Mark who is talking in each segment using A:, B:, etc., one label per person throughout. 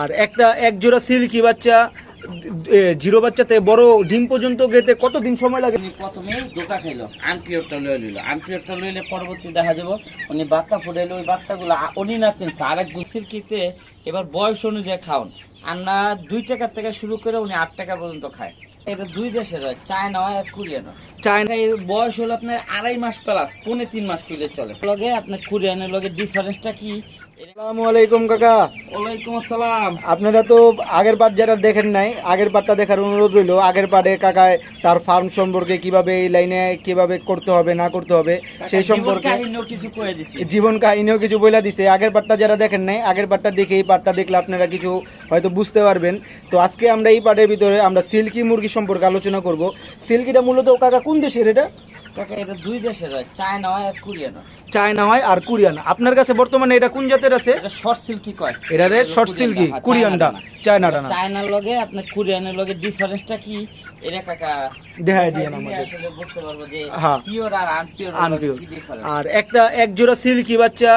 A: আর একটা এক জোড়া সিল্কি বাচ্চা জিরো বাচ্চাতে বড় ডিম পর্যন্ত গেতে কতদিন সময় লাগে?
B: প্রথমে ধোকা খাইলো আনপিওরটা লয়ে নিল আনপিওরটা লইলে পরবর্তী দেখা যাব উনি বাচ্চা ফুটাইলো ওই বাচ্চাগুলো উনি না চিনছে আরেক সিল্কিতে এবার বয়স অনুযায়ী খাওন আমরা দুই টাকার থেকে শুরু করে উনি আট টাকা পর্যন্ত খায়। এটা দুই দেশের হয় চায়না হয় আর কোরিয়ান
A: চায়না
B: এর বয়স হলো আপনার আড়াই মাস প্লাস পৌনে তিন মাস কইলে চলে। লগে আপনার কোরিয়ানের লগে ডিফারেন্সটা কি?
A: আসসালামু আলাইকুম কাকা।
B: ওয়ালাইকুম আসসালাম।
A: আপনারা তো আগের পাট যারা দেখেন নাই আগের পাটটা দেখার অনুরোধ রইল। আগের পাটে কাকায় তার ফার্ম সম্পর্কে কীভাবে এই লাইনে কীভাবে করতে হবে না করতে হবে সেই
B: জীবন
A: সম্পর্কে জীবন কাহিনীও কিছু বইলা দিছে। আগের পাটটা যারা দেখেন নাই আগের পাটটা দেখে এই পাটটা দেখলে আপনারা কিছু হয়তো বুঝতে পারবেন। তো আজকে আমরা এই পাটের ভিতরে আমরা সিল্কি মুরগি সম্পর্কে আলোচনা করব। সিল্কিটা মূলত কাকা কোন দেশের এটা?
B: কাকা এটা দুই দেশের হয় চায়না হয় আর কোরিয়ান হয়।
A: চায়না হয় আর কোরিয়ান আপনার কাছে বর্তমানে এটা কোন জাতের আছে?
B: এটা শর্ট সিল্কি কয়?
A: এটা রে শর্ট সিল্কি
B: হ্যাঁ,
A: কোরিয়ানটা চায়নাটা না।
B: চায়নার লগে আপনার কোরিয়ানের লগে ডিফারেন্সটা কি? এটা কাকা
A: দেখায় দিয়ে আমাদের।
B: আসলে বুঝতে পারব যে
A: হ্যাঁ।
B: পিওর আর আনপিওর
A: আর একটা এক জোড়া সিল্কি বাচ্চা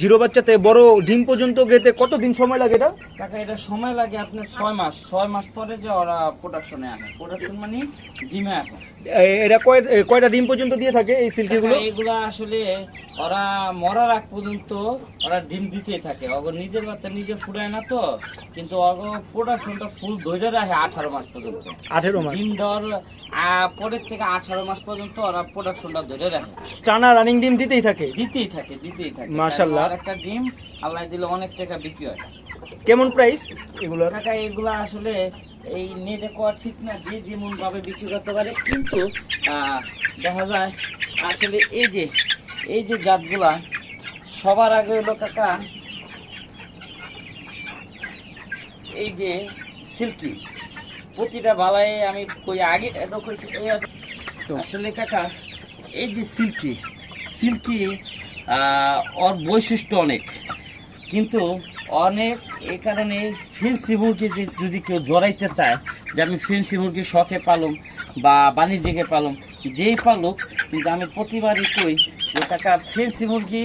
A: জিরো বাচ্চাতে বড় ডিম পর্যন্ত গেতে কতদিন সময় লাগে এটা?
B: কাকা এটা সময় লাগে আপনার ছয় মাস। ছয় মাস পরে যে ওরা প্রোডাকশনে আনে। প্রোডাকশন মানে ডিমে আসে
A: এটা কয় কয়টা ডিম পর্যন্ত দিয়ে থাকে এই সিল্কিগুলো?
B: এগুলা আসলে ওরা মরার আগ পর্যন্ত ওরা ডিম দিতেই থাকে। অগর নিজের বাচ্চা নিজে ফুটায় না তো কিন্তু অগর প্রোডাকশনটা ফুল ধরে রাখে আঠারো মাস পর্যন্ত।
A: আঠেরো মাস?
B: ডিম আহ, পরের থেকে আঠারো মাস পর্যন্ত ওরা প্রোডাকশনটা ধরে রাখে।
A: টানা রানিং ডিম দিতেই থাকে?
B: দিতেই থাকে দিতেই থাকে
A: মাশাআল্লাহ।
B: একটা ডিম আল্লাহ দিলে অনেক টাকা বিক্রি হয়।
A: কেমন প্রাইস এগুলোর?
B: কাকা এগুলা আসলে এই নেটে কোয়া ঠিক না যে যেমন ভাবে বিক্রি করতে পারে কিন্তু দেখা যায় আসলে এই যে এই যে জাতগুলা সবার আগে হলো কাকা এই যে সিল্কি। প্রতিটা বালায় আমি কই আগে আসলে কাকা এই যে সিল্কি সিল্কি ওর বৈশিষ্ট্য অনেক। কিন্তু অনেক এই কারণে ফেন্সি মুরগি যদি কেউ জড়াইতে চায়, যে আমি ফেন্সি মুরগি শখে পালুম বা বাণিজ্যিকে পালুম, যেই পালুক, কিন্তু আমি প্রতিবারই কই যে টাকা ফেন্সি মুরগি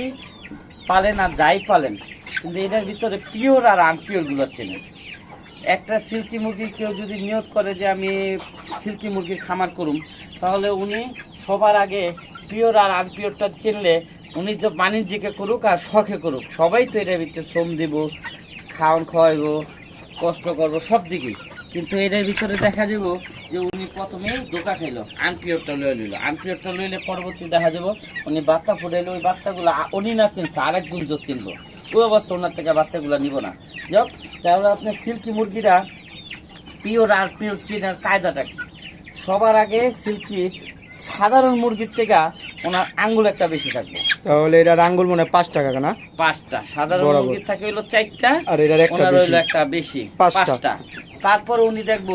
B: পালেন আর যাই পালেন কিন্তু এটার ভিতরে পিওর আর আনপিওরগুলো চেনেন একটা সিল্কি মুরগি কেউ যদি নিয়োগ করে যে আমি সিল্কি মুরগির খামার করুম, তাহলে উনি সবার আগে পিওর আর আনপিওরটা চিনলে উনি তো বাণিজ্যিকে করুক আর শখে করুক, সবাই তো এটার ভিতরে শ্রম দেব, খাওয়ান খাওয়াইব, কষ্ট করব, সব দিকেই। কিন্তু এটার ভিতরে দেখা যাব যে উনি প্রথমেই ধোকা খাইলো আনপিওরটা লয়ে নিল আনপিওরটা লইলে পরবর্তী দেখা যাব, উনি বাচ্চা ফুটাইলো, ওই বাচ্চাগুলো উনি না চিনছে আরেক গুঞ্জ চিনলো। ওই অবস্থা ওনার থেকে বাচ্চাগুলো নিব না। যাক, তাহলে আপনার সিল্কি মুরগিরা পিওর আর পিওর চেনার কায়দাটা কি? সবার আগে সিল্কি সাধারণ মুরগির থেকে ওনার আঙ্গুল একটা বেশি থাকবে।
A: তাহলে এটার আঙ্গুল মনে পাঁচ টাকা না?
B: পাঁচটা। সাধারণ। মুরগির থাকে হলো চারটা
A: আর এটার একটা বেশি।
B: একটা বেশি
A: পাঁচটা।
B: তারপর উনি দেখব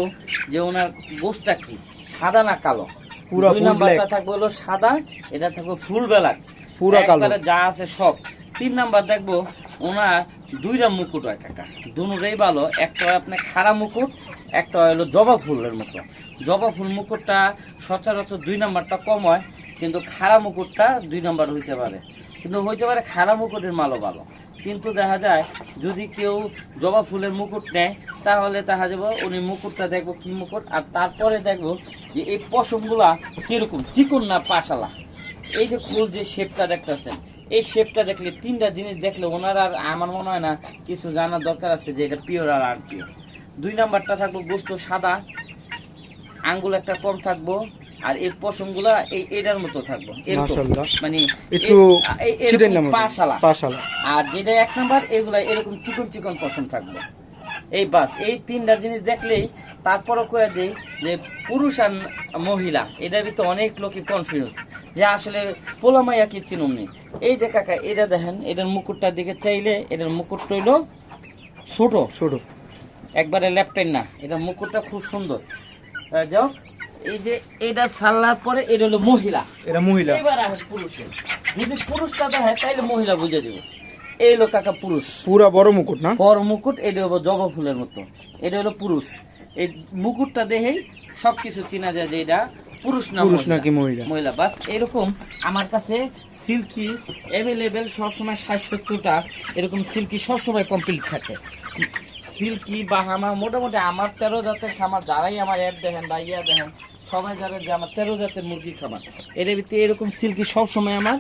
B: যে ওনার গোষ্ঠটা কি? সাদা না কালো?
A: পুরো
B: ফুল
A: ব্ল্যাক
B: নাম্বারটা থাকবে হলো সাদা এটা থাকবে ফুল বেলাক
A: পুরো কালো।
B: যা আছে সব। তিন নাম্বার দেখব, ওনার দুইটা মুকুট হয় কাকা। দুটোই ভালো, একটা হয় আপনার খাড়া মুকুট, একটা হলো জবা ফুলের মতো। জবা ফুল মুকুটটা সচরাচর দুই নাম্বারটা কম হয়, কিন্তু খাড়া মুকুটটা দুই নাম্বার হইতে পারে। কিন্তু হইতে পারে খাড়া মুকুটের মালও ভালো। কিন্তু দেখা যায়, যদি কেউ জবা ফুলের মুকুট নেয়, তাহলে দেখা যাবে উনি মুকুটটা দেখব কি মুকুট, আর তারপরে দেখব যে এই পশমগুলা কীরকম, চিকন না পাশালা। এই যে ফুল যে শেপটা দেখতেছেন এই শেপটা দেখলে তিনটা জিনিস দেখলে ওনার আর আমার মনে হয় না কিছু জানার দরকার আছে যে এটা পিওর আর আনপিওর দুই নাম্বারটা থাকব গোস্ত সাদা আঙ্গুল একটা কম থাকব আর এই পশমগুলা এই এটার মতো থাকব মানে
A: একটু
B: পাশালা। আর যেটা এক নাম্বার এগুলা এরকম চিকন চিকন পশম থাকবে। এই বাস এই তিনটা জিনিস দেখলেই তারপরও কয়ে দেই যে পুরুষ আর মহিলা এটার ভিতরে অনেক লোকই কনফিউজ যে আসলে পোলামাইয়া কি চিনুমনি এই যে কাকা এটা দেখেন এটার মুকুটটার দিকে চাইলে এটার মুকুট হইল ছোট।
A: ছোট।
B: একবারে ল্যাপটেন না এটা মুকুটটা খুব সুন্দর। যাও এই যে এটা সারলার পরে এটা হলো মহিলা।
A: এটা মহিলা।
B: এবার আসে পুরুষের। যদি পুরুষটা দেখে তাইলে মহিলা বুঝে যাবে। এই হলো কাকা পুরুষ।
A: পুরা বড় মুকুট না?
B: বড় মুকুট এটা হলো জবা ফুলের মতো। এটা হলো পুরুষ। এই মুকুটটা দেখেই সবকিছু চেনা যায় যে এটা পুরুষ না
A: পুরুষ নাকি মহিলা?
B: মহিলা বাস এরকম আমার কাছে সিল্কি অ্যাভেলেবেল সবসময় ষাট সত্তরটা এরকম সিল্কি সবসময় কমপ্লিট থাকে। সিল্কি বা আমার মোটামুটি আমার তেরো জাতের খামার যারাই আমার অ্যাড দেখেন বা ইয়া দেখেন সবাই যারা যে আমার তেরো জাতের মুরগি খামার। এর ভিতরে এরকম সিল্কি সবসময় আমার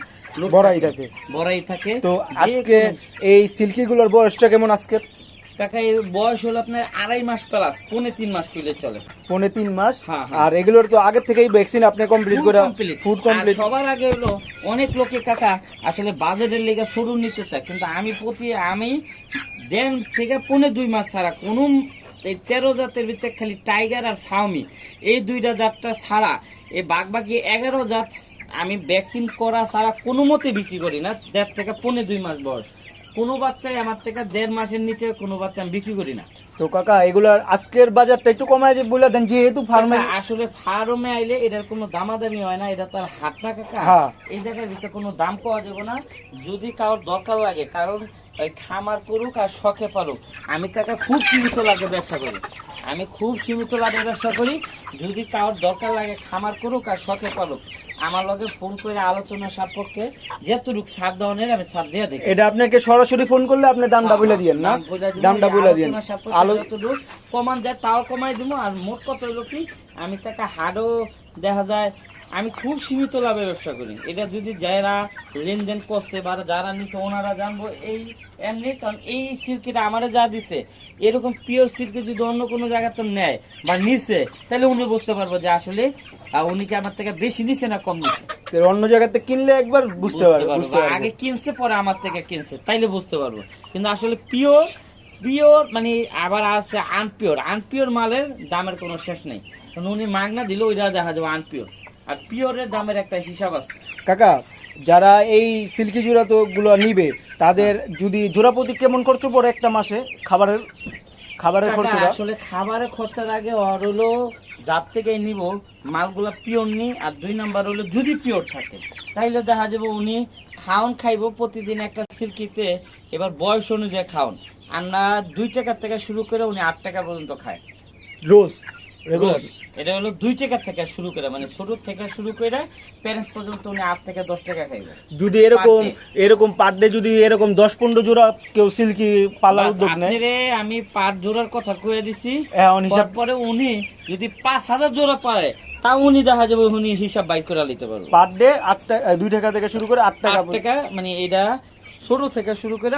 A: বড়াই থাকে।
B: বড়াই থাকে।
A: তো আজকে এই সিল্কিগুলোর বয়সটা কেমন আজকে
B: কাকা এর বয়স হলো আপনার আড়াই মাস প্লাস পৌনে তিন মাস চলে।
A: পৌনে তিন মাস?
B: হ্যাঁ, হ্যাঁ।
A: আর এগুলোর তো আগে থেকেই ভ্যাকসিন আপনি কমপ্লিট করে ফুড কমপ্লিট
B: সবার আগে হলো অনেক লোকে কাকা আসলে বাজেটের লেগে সরু নিতে চায়। কিন্তু আমি প্রতি আমি দেন থেকে পৌনে দুই মাস ছাড়া কোনো এই তেরো জাতের ভিতরে খালি টাইগার আর ফাউমি এই দুইটা জাতটা ছাড়া এই বাকি এগারো জাত আমি ভ্যাকসিন করা ছাড়া কোনো মতে বিক্রি করি না। দেড় থেকে পনেরো দুই মাস বয়স। কোনো বাচ্চাই আমার থেকে দেড় মাসের নিচে কোনো বাচ্চা আমি বিক্রি করি না।
A: তো কাকা এগুলার আজকের বাজারটা একটু কমায় যে বলে দেন যেহেতু ফার্মে
B: আসলে ফার্মে আইলে এটার কোনো দামাদামি হয় না এটা তার হাট না কাকা।
A: হ্যাঁ।
B: এই জায়গার ভিতরে কোনো দাম পাওয়া যাবে না। যদি কারোর দরকার লাগে কারণ খামার করুক আর শখে পারুক আমি কাকা খুব সুন্দর লাগে ব্যবসা করি। আমি খুব সীমিত লাগে ব্যবসা করি। যদি কারোর দরকার লাগে খামার করুক আর শখে পারুক আমার লগে ফোন করে আলোচনা সাপেক্ষে যেতটুক ছাড় দেওয়ানের আমি ছাড় দিয়ে দেখি।
A: এটা আপনাকে সরাসরি ফোন করলে আপনি দামটা বলে দিয়েন না? দামটা বলে দিয়েন। আলো
B: যতটুক কমান যায় তাও কমাই দিব আর মোট কত হলো কি আমি টাকা হারও দেখা যায় আমি খুব সীমিত লাভে ব্যবসা করি। এটা যদি যারা লেনদেন করছে বা যারা নিছে ওনারা জানব এই এমনি কারণ এই সিল্কিটা আমারে যা দিছে এরকম পিওর সিল্কি যদি অন্য কোনো জায়গায় তো নেয় বা নিছে তাহলে উনি বুঝতে পারব যে আসলে উনি কি আমার থেকে বেশি নিছে না কম নিছে।
A: অন্য জায়গাতে কিনলে একবার বুঝতে পারব। বুঝতে
B: আগে কিনছে পরে আমার থেকে কিনছে তাইলে বুঝতে পারব। কিন্তু আসলে পিওর পিওর মানে আবার আছে আনপিওর আনপিওর মালের দামের কোনো শেষ নেই। কারণ উনি মাগনা দিলে ওইটা দেখা যাবে আনপিওর আর পিওরের দামের একটা হিসাব আছে।
A: কাকা যারা এই সিল্কি জোড়া তো গুলো নিবে তাদের যদি জোড়া প্রতি কেমন খরচ পড়ে একটা মাসে খাবারের খাবারের
B: টাকা
A: খরচটা?
B: আসলে খাবারের খরচার আগে ওর হলো যার থেকে নিব মালগুলা পিওর নি আর দুই নাম্বার হলো যদি পিওর থাকে। তাইলে দেখা যাবে উনি খাওন খাইবো প্রতিদিন একটা সিল্কিতে এবার বয়স অনুযায়ী খাওন। আমরা দুই টাকার থেকে শুরু করে উনি আট টাকা পর্যন্ত খায়।
A: রোজ? রেগুলার
B: এটা হলো দুই টাকা থেকে শুরু করে মানে ছোট থেকে শুরু করে প্যারেন্টস পর্যন্ত উনি আট থেকে দশ টাকা খাইবে।
A: যদি এরকম এরকম পার ডে যদি এরকম দশ পনেরো জোড়া কেউ সিল্কি পালার উদ্যোগ নেয়?
B: আমি পাঁচ জোড়ার কথা কয়ে দিছি।
A: হিসাব
B: তারপরে উনি যদি পাঁচ হাজার জোড়া পারে তা উনি দেখা যাবে উনি হিসাব বাইক করে নিতে পারবে।
A: পার ডে আট টাকা দুই টাকা থেকে শুরু করে আট টাকা
B: আট টাকা মানে এটা ছোট থেকে শুরু করে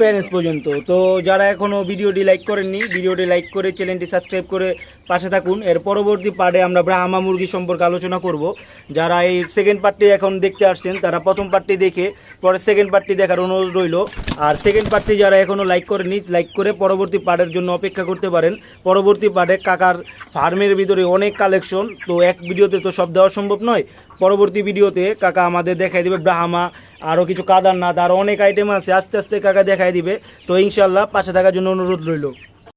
B: প্যারেন্টস
A: পর্যন্ত। তো যারা এখনও ভিডিওটি লাইক করেননি, ভিডিওটি লাইক করে চ্যানেলটি সাবস্ক্রাইব করে পাশে থাকুন। এর পরবর্তী পার্টে আমরা ব্রাহ্মা মুরগি সম্পর্কে আলোচনা করব। যারা এই সেকেন্ড পার্টটি এখন দেখতে আসছেন, তারা প্রথম পার্টটি দেখে, পরে সেকেন্ড পার্টটি দেখার অনুরোধ রইল। আর সেকেন্ড পার্টটি যারা এখনও লাইক করেনি লাইক করে পরবর্তী পার্টের জন্য অপেক্ষা করতে পারেন। পরবর্তী পার্টে কাকার ফার্মের ভিতরে অনেক কালেকশন তো এক ভিডিওতে তো সব দেওয়া সম্ভব নয়। পরবর্তী ভিডিওতে কাকা আমাদের দেখাই দিবে ব্রাহ্মা আরও কিছু কাদার নাদ আরও অনেক আইটেম আছে, আস্তে আস্তে কাকা দেখাই দিবে। তো ইনশাল্লাহ পাশে থাকার জন্য অনুরোধ রইল।